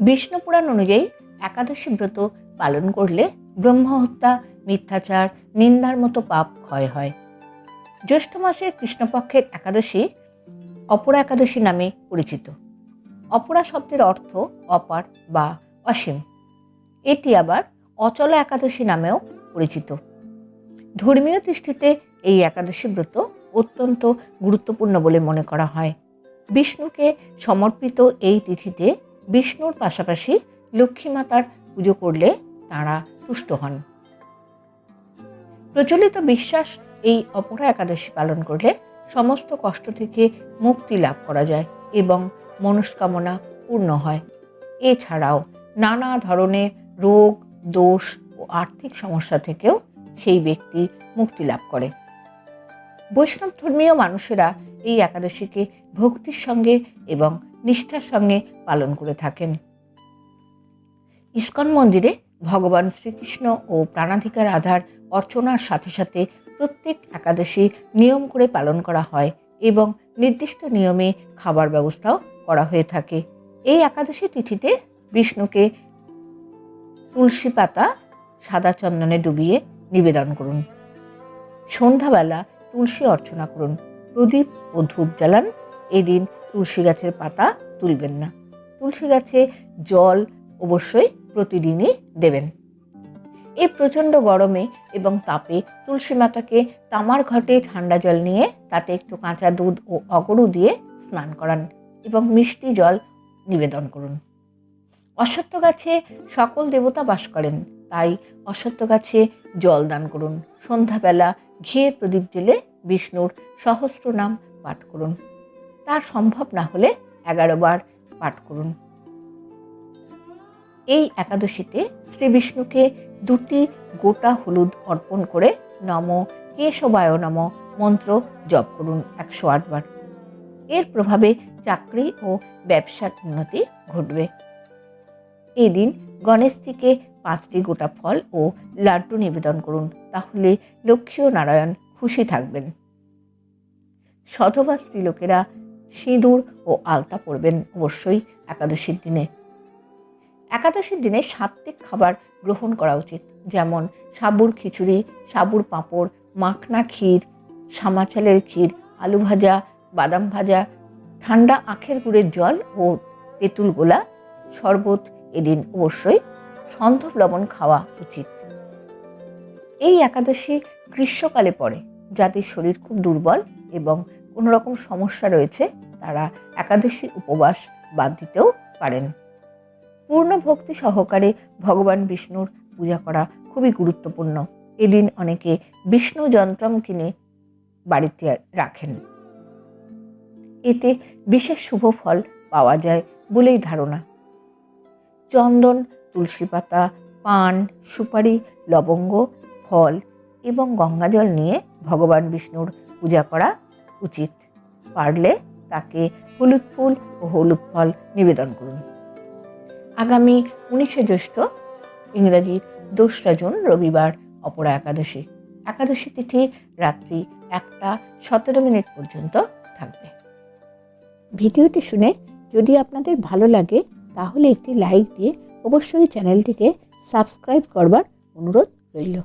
বিষ্ণু পুরাণ অনুযায়ী একাদশী ব্রত পালন করলে ব্রহ্মহত্যা, মিথ্যাচার, নিন্দার মতো পাপ ক্ষয় হয়। জ্যৈষ্ঠ মাসে কৃষ্ণপক্ষের একাদশী অপরা একাদশী নামে পরিচিত। অপরা শব্দের অর্থ অপার বা অসীম। এটি আবার অচলা একাদশী নামেও পরিচিত। ধর্মীয় দৃষ্টিতে এই একাদশী ব্রত অত্যন্ত গুরুত্বপূর্ণ বলে মনে করা হয়। বিষ্ণুকে সমর্পিত এই তিথিতে বিষ্ণুর পাশাপাশি লক্ষ্মী মাতার পুজো করলে তাঁরা তুষ্ট হন। প্রচলিত বিশ্বাস এই অপরা একাদশী পালন করলে সমস্ত কষ্ট থেকে মুক্তি লাভ করা যায় এবং মনস্কামনা পূর্ণ হয়। এছাড়াও নানা ধরনের রোগ, দোষ ও আর্থিক সমস্যা থেকেও সেই ব্যক্তি মুক্তি লাভ করে। বৈষ্ণব ধর্মীয় মানুষেরা এই একাদশীকে ভক্তির সঙ্গে এবং নিষ্ঠার সঙ্গে পালন করে থাকেন। ইস্কন মন্দিরে ভগবান শ্রীকৃষ্ণ ও প্রাণাধিকার আধার অর্চনার সাথে সাথে প্রত্যেক একাদশী নিয়ম করে পালন করা হয় এবং নির্দিষ্ট নিয়মে খাবার ব্যবস্থাও করা হয়ে থাকে। এই একাদশী তিথিতে বিষ্ণুকে তুলসী পাতা, সাদা চন্দনে ডুবিয়ে নিবেদন করুন। সন্ধ্যাবেলা তুলসী অর্চনা করুন। প্রদীপ ও ধূপ জ্বালান এদিন তুলসী গাছের পাতা তুলবেন না। তুলসী গাছে জল অবশ্যই প্রতিদিনই দেবেন। এই প্রচণ্ড গরমে এবং তাপে তুলসী মাতাকে তামার ঘটে ঠান্ডা জল নিয়ে তাতে একটু কাঁচা দুধ ও অগরু দিয়ে স্নান করান এবং মিষ্টি জল নিবেদন করুন। অশ্বত্থ গাছে সকল দেবতা বাস করেন, তাই অশ্বত্থ গাছে জল দান করুন। সন্ধ্যাবেলা ঘিয়ে প্রদীপ জেলে বিষ্ণুর সহস্র নাম পাঠ করুন। তা সম্ভব না হলে এগারো বার পাঠ করুন। এই একাদশীতে শ্রী বিষ্ণুকে দুটি গোটা হলুদ অর্পণ করে নম কেশবায় নম মন্ত্র জপ করুন একশো আটবার এর প্রভাবে চাকরি ও ব্যবসার উন্নতি ঘটবে। এই এদিন গণেশজিকে পাঁচটি গোটা ফল ও লাড্ডু নিবেদন করুন, তাহলে লক্ষ্মী ও নারায়ণ খুশি থাকবেন। সধবা স্ত্রীলোকেরা সিঁদুর ও আলতা পরবেন অবশ্যই একাদশীর দিনে। একাদশীর দিনে সাত্ত্বিক খাবার গ্রহণ করা উচিত, যেমন সাবুর খিচুড়ি, সাবুর পাঁপড়, মাখনা ক্ষীর, সামাচালের ক্ষীর, আলু ভাজা, বাদাম ভাজা, ঠান্ডা আখের গুড়ের জল ও তেঁতুল গোলা শরবত এদিন অবশ্যই সন্ধব লবণ খাওয়া উচিত। এই একাদশী গ্রীষ্মকালে পড়ে যাদের শরীর খুব দুর্বল এবং কোনো রকম সমস্যা রয়েছে, তারা একাদশী উপবাস বাদ দিতেও পারেন। পূর্ণ ভক্তি সহকারে ভগবান বিষ্ণুর পূজা করা খুবই গুরুত্বপূর্ণ। এদিন অনেকে বিষ্ণু যন্ত্রম কিনে বাড়িতে রাখেন। এতে বিশেষ শুভ ফল পাওয়া যায় বলেই ধারণা। চন্দন, তুলসী পাতা, পান, সুপারি, লবঙ্গ, ফল এবং গঙ্গাজল নিয়ে ভগবান বিষ্ণুর পূজা করা উচিত। পারলে তাকে হলুদ ফুল ও হলুদ ফল নিবেদন করুন। আগামী উনিশে জ্যৈষ্ঠ ইংরাজির দোসরা জুন, রবিবার, অপরা একাদশী। একাদশী তিথি রাত্রি একটা সতেরো মিনিট পর্যন্ত থাকবে। ভিডিওটি শুনে যদি আপনাদের ভালো লাগে, তাহলে একটি লাইক দিয়ে অবশ্যই চ্যানেলটিকে সাবস্ক্রাইব করবার অনুরোধ রইল।